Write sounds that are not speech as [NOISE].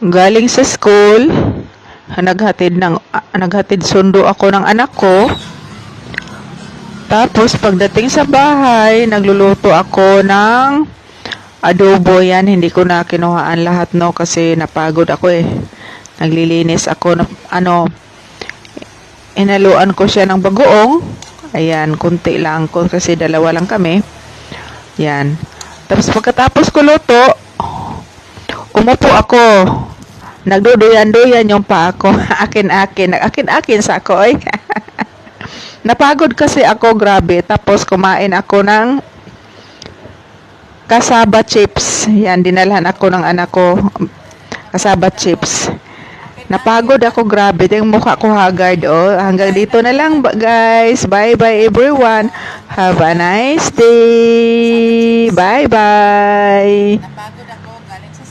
galing sa school, naghatid ng naghatid sundo ako ng anak ko. Tapos pagdating sa bahay, nagluluto ako ng adobo yan. Hindi ko na kinuhaan lahat no kasi napagod ako eh. Naglilinis ako ng ano inaluan ko siya ng bagoong. Ayan, kunti lang ko kasi dalawa lang kami. Yan. Tapos pagkatapos ko luto, umupo ako. Nagduduyan-duyan yung pa ako. [LAUGHS] Akin-akin. Akin-akin sa ako, ay. [LAUGHS] Napagod kasi ako, grabe. Tapos kumain ako ng kasaba chips. Yan, dinalhan ako ng anak ko. Kasaba chips. Napagod ako, grabe. Yung mukha ko haggard, oh. Hanggang dito na lang, guys. Bye-bye, everyone. Have a nice day. Bye-bye.